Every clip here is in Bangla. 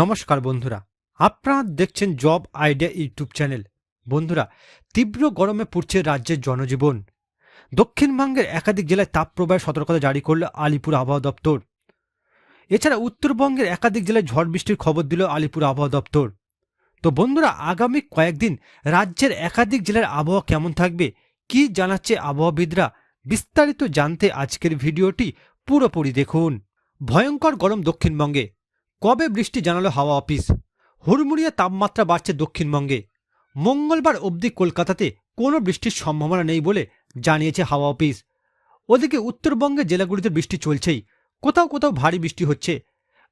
নমস্কার বন্ধুরা, আপনারা দেখছেন জব আইডিয়া ইউটিউব চ্যানেল। বন্ধুরা, তীব্র গরমে পড়ছে রাজ্যের জনজীবন। দক্ষিণবঙ্গের একাধিক জেলায় তাপপ্রবাহের সতর্কতা জারি করল আলিপুর আবহাওয়া দপ্তর। এছাড়া উত্তরবঙ্গের একাধিক জেলায় ঝড় বৃষ্টির খবর দিল আলিপুর আবহাওয়া দপ্তর। তো বন্ধুরা, আগামী কয়েকদিন রাজ্যের একাধিক জেলার আবহাওয়া কেমন থাকবে, কি জানাচ্ছে আবহাওয়াবিদরা, বিস্তারিত জানতে আজকের ভিডিওটি পুরোপুরি দেখুন। ভয়ঙ্কর গরম দক্ষিণবঙ্গে। কবে বৃষ্টি জানালো হাওয়া অফিস? হুড়মুড়িয়ে তাপমাত্রা বাড়ছে দক্ষিণবঙ্গে। মঙ্গলবার অবধি কলকাতাতে কোনো বৃষ্টির সম্ভাবনা নেই বলে জানিয়েছে হাওয়া অফিস। ওদিকে উত্তরবঙ্গের জেলাগুলিতে বৃষ্টি চলছেই। কোথাও কোথাও ভারী বৃষ্টি হচ্ছে।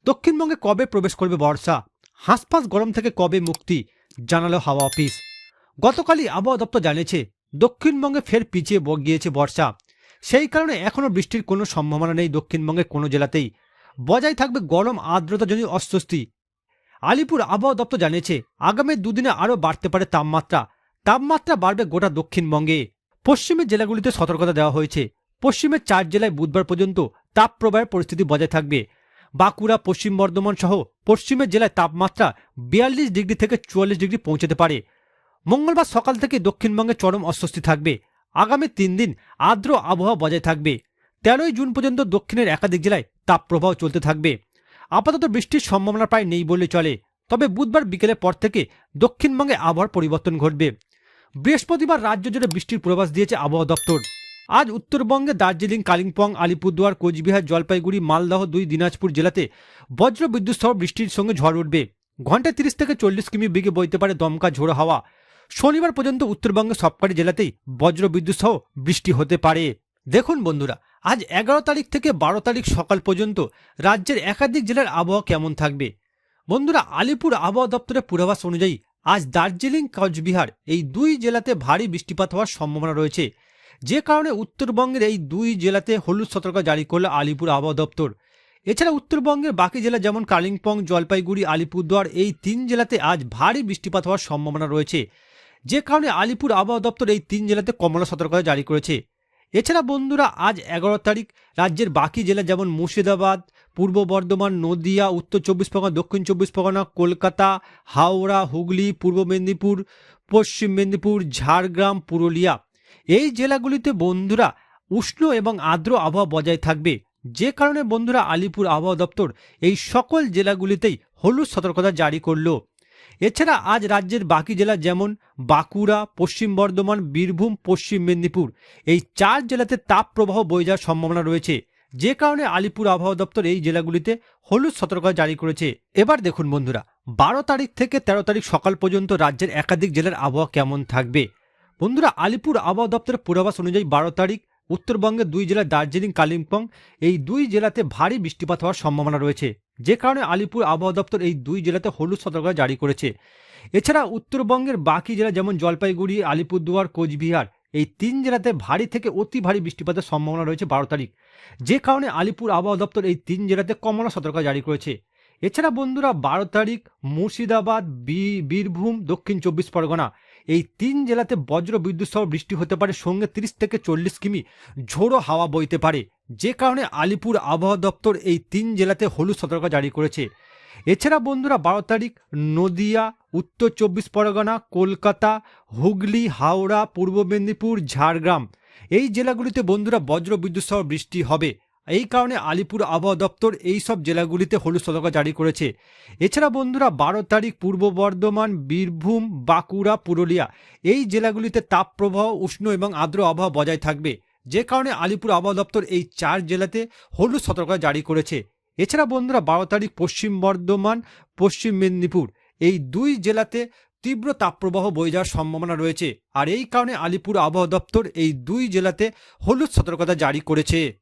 দক্ষিণবঙ্গে কবে প্রবেশ করবে বর্ষা? হাঁসফাঁস গরম থেকে কবে মুক্তি? জানালো হাওয়া অফিস। গতকালই আবহাওয়া দপ্তর জানিয়েছে, দক্ষিণবঙ্গে ফের পিছিয়ে গিয়েছে বর্ষা। সেই কারণে এখনও বৃষ্টির কোনো সম্ভাবনা নেই দক্ষিণবঙ্গের কোনো জেলাতেই। বজায় থাকবে গরম আর্দ্রতাজনিত অস্বস্তি। আলিপুর আবহাওয়া দপ্তর জানিয়েছে, আগামী দুদিনে আরও বাড়তে পারে তাপমাত্রা। তাপমাত্রা বাড়বে গোটা দক্ষিণবঙ্গে। পশ্চিমের জেলাগুলিতে সতর্কতা দেওয়া হয়েছে। পশ্চিমের চার জেলায় বুধবার পর্যন্ত তাপপ্রবাহের পরিস্থিতি বজায় থাকবে। বাঁকুড়া, পশ্চিম বর্ধমান সহ পশ্চিমের জেলায় তাপমাত্রা বিয়াল্লিশ ডিগ্রি থেকে চুয়াল্লিশ ডিগ্রি পৌঁছতে পারে। মঙ্গলবার সকাল থেকে দক্ষিণবঙ্গে চরম অস্বস্তি থাকবে। আগামী তিন দিন আর্দ্র আবহাওয়া বজায় থাকবে। তেরোই জুন পর্যন্ত দক্ষিণের একাধিক জেলায় তাপপ্রবাহ চলতে থাকবে। আপাতত বৃষ্টির সম্ভাবনা প্রায় নেই বললে চলে। তবে বুধবার বিকেলের পর থেকে দক্ষিণবঙ্গে আবহাওয়ার পরিবর্তন ঘটবে। বৃহস্পতিবার রাজ্য জুড়ে বৃষ্টির পূর্বাভাস দিয়েছে আবহাওয়া দপ্তর। আজ উত্তরবঙ্গে দার্জিলিং, কালিম্পং, আলিপুরদুয়ার, কোচবিহার, জলপাইগুড়ি, মালদহ দুই, দিনাজপুর জেলাতে বজ্র বিদ্যুৎ সহ বৃষ্টির সঙ্গে ঝড় উঠবে। ঘন্টায় তিরিশ থেকে চল্লিশ কিমি বেগে বইতে পারে দমকা ঝোড়ো হাওয়া। শনিবার পর্যন্ত উত্তরবঙ্গের সবকটি জেলাতেই বজ্র বিদ্যুৎ সহ বৃষ্টি হতে পারে। দেখুন বন্ধুরা, আজ এগারো তারিখ থেকে বারো তারিখ সকাল পর্যন্ত রাজ্যের একাধিক জেলার আবহাওয়া কেমন থাকবে? বন্ধুরা, আলিপুর আবহাওয়া দপ্তরের পূর্বাভাস অনুযায়ী আজ দার্জিলিং, কোচবিহার এই দুই জেলাতে ভারী বৃষ্টিপাত হওয়ার সম্ভাবনা রয়েছে। যে কারণে উত্তরবঙ্গের এই দুই জেলাতে হলুদ সতর্কতা জারি করল আলিপুর আবহাওয়া দপ্তর। এছাড়া উত্তরবঙ্গের বাকি জেলা যেমন কালিম্পং, জলপাইগুড়ি, আলিপুরদুয়ার এই তিন জেলাতে আজ ভারী বৃষ্টিপাত হওয়ার সম্ভাবনা রয়েছে। যে কারণে আলিপুর আবহাওয়া দপ্তর এই তিন জেলাতে কমলা সতর্কতা জারি করেছে। এছাড়া বন্ধুরা, আজ এগারো তারিখ, রাজ্যের বাকি জেলা যেমন মুর্শিদাবাদ, পূর্ব বর্ধমান, নদিয়া, উত্তর চব্বিশ পরগনা, দক্ষিণ চব্বিশ পরগনা, কলকাতা, হাওড়া, হুগলি, পূর্ব মেদিনীপুর, পশ্চিম মেদিনীপুর, ঝাড়গ্রাম, পুরুলিয়া। এই জেলাগুলিতে বন্ধুরা, উষ্ণ এবং আর্দ্র আবহাওয়া বজায় থাকবে। যে কারণে বন্ধুরা, আলিপুর আবহাওয়া দপ্তর এই সকল জেলাগুলিতেই হলুদ সতর্কতা জারি করল। এছাড়া আজ রাজ্যের বাকি জেলা যেমন বাঁকুড়া, পশ্চিম বর্ধমান, বীরভূম, পশ্চিম মেদিনীপুর, এই চার জেলাতে তাপ প্রবাহ বয়ে যাওয়ার সম্ভাবনা রয়েছে। যে কারণে আলিপুর আবহাওয়া দপ্তর এই জেলাগুলিতে হলুদ সতর্কতা জারি করেছে। এবার দেখুন বন্ধুরা, বারো তারিখ থেকে তেরো তারিখ সকাল পর্যন্ত রাজ্যের একাধিক জেলার আবহাওয়া কেমন থাকবে? বন্ধুরা, আলিপুর আবহাওয়া দপ্তরের পূর্বাভাস অনুযায়ী বারো তারিখ উত্তরবঙ্গের দুই জেলা দার্জিলিং, কালিম্পং, এই দুই জেলাতে ভারী বৃষ্টিপাত হওয়ার সম্ভাবনা রয়েছে। যে কারণে আলিপুর আবহাওয়া দপ্তর এই দুই জেলাতে হলুদ সতর্কতা জারি করেছে। এছাড়া উত্তরবঙ্গের বাকি জেলা যেমন জলপাইগুড়ি, আলিপুরদুয়ার, কোচবিহার, এই তিন জেলাতে ভারী থেকে অতি ভারী বৃষ্টিপাতের সম্ভাবনা রয়েছে বারো তারিখ। যে কারণে আলিপুর আবহাওয়া দপ্তর এই তিন জেলাতে কমলা সতর্কতা জারি করেছে। এছাড়া বন্ধুরা, বারো তারিখ মুর্শিদাবাদ বীরভূম, দক্ষিণ চব্বিশ পরগনা এই তিন জেলাতে বজ্র বিদ্যুৎ সহ বৃষ্টি হতে পারে, সঙ্গে তিরিশ থেকে চল্লিশ কিমি ঝোড়ো হাওয়া বইতে পারে। যে কারণে আলিপুর আবহাওয়া দপ্তর এই তিন জেলাতে হলুদ সতর্ক জারি করেছে। এছাড়া বন্ধুরা, বারো তারিখ নদিয়া, উত্তর চব্বিশ পরগনা, কলকাতা, হুগলি, হাওড়া, পূর্ব মেদিনীপুর, ঝাড়গ্রাম। এই জেলাগুলিতে বন্ধুরা বজ্র বিদ্যুৎ সহ বৃষ্টি হবে। এই কারণে আলিপুর আবহাওয়া দপ্তর এই সব জেলাগুলিতে হলুদ সতর্কতা জারি করেছে। এছাড়া বন্ধুরা, বারো তারিখ পূর্ব বর্ধমান, বীরভূম, বাঁকুড়া, পুরুলিয়া এই জেলাগুলিতে তাপপ্রবাহ, উষ্ণ এবং আর্দ্র আবহাওয়া বজায় থাকবে। যে কারণে আলিপুর আবহাওয়া দপ্তর এই চার জেলাতে হলুদ সতর্কতা জারি করেছে। এছাড়া বন্ধুরা, বারো তারিখ পশ্চিম বর্ধমান, পশ্চিম মেদিনীপুর এই দুই জেলাতে তীব্র তাপপ্রবাহ বয়ে যাওয়ার সম্ভাবনা রয়েছে। আর এই কারণে আলিপুর আবহাওয়া দপ্তর এই দুই জেলাতে হলুদ সতর্কতা জারি করেছে।